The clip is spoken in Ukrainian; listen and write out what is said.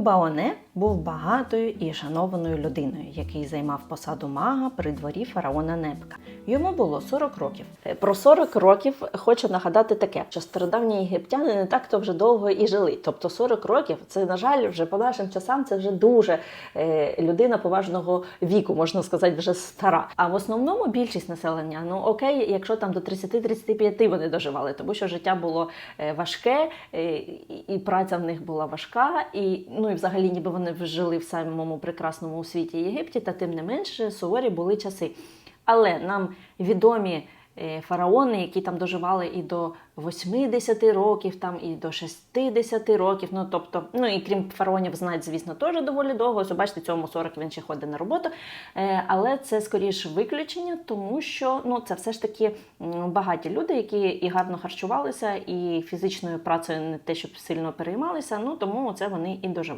Баоне був багатою і шанованою людиною, який займав посаду мага при дворі фараона Непка. Йому було 40 років. Е, Про 40 років хочу нагадати таке, що стародавні єгиптяни не так то вже довго і жили. Тобто 40 років це, на жаль, вже по нашим часам це вже дуже е, людина поважного віку, можна сказати, вже стара. А в основному більшість населення, ну окей, якщо там до 30-35 вони доживали, тому що життя було е, важке, і праця в них була важка, і ну і взагалі, ніби вони жили в самому прекрасному світі Єгипті, та тим не менше суворі були часи. Але нам відомі е, фараони, які там доживали і до 80 років, там і до 60 років. Ну тобто, ну і крім фараонів, знають, звісно, теж доволі довго. Ось, бачите, цьому 40 він ще ходить на роботу. Е, Але це скоріш виключення, тому що ну це все ж таки багаті люди, які і гарно харчувалися, і фізичною працею не те, щоб сильно переймалися. Ну тому це вони і доживали.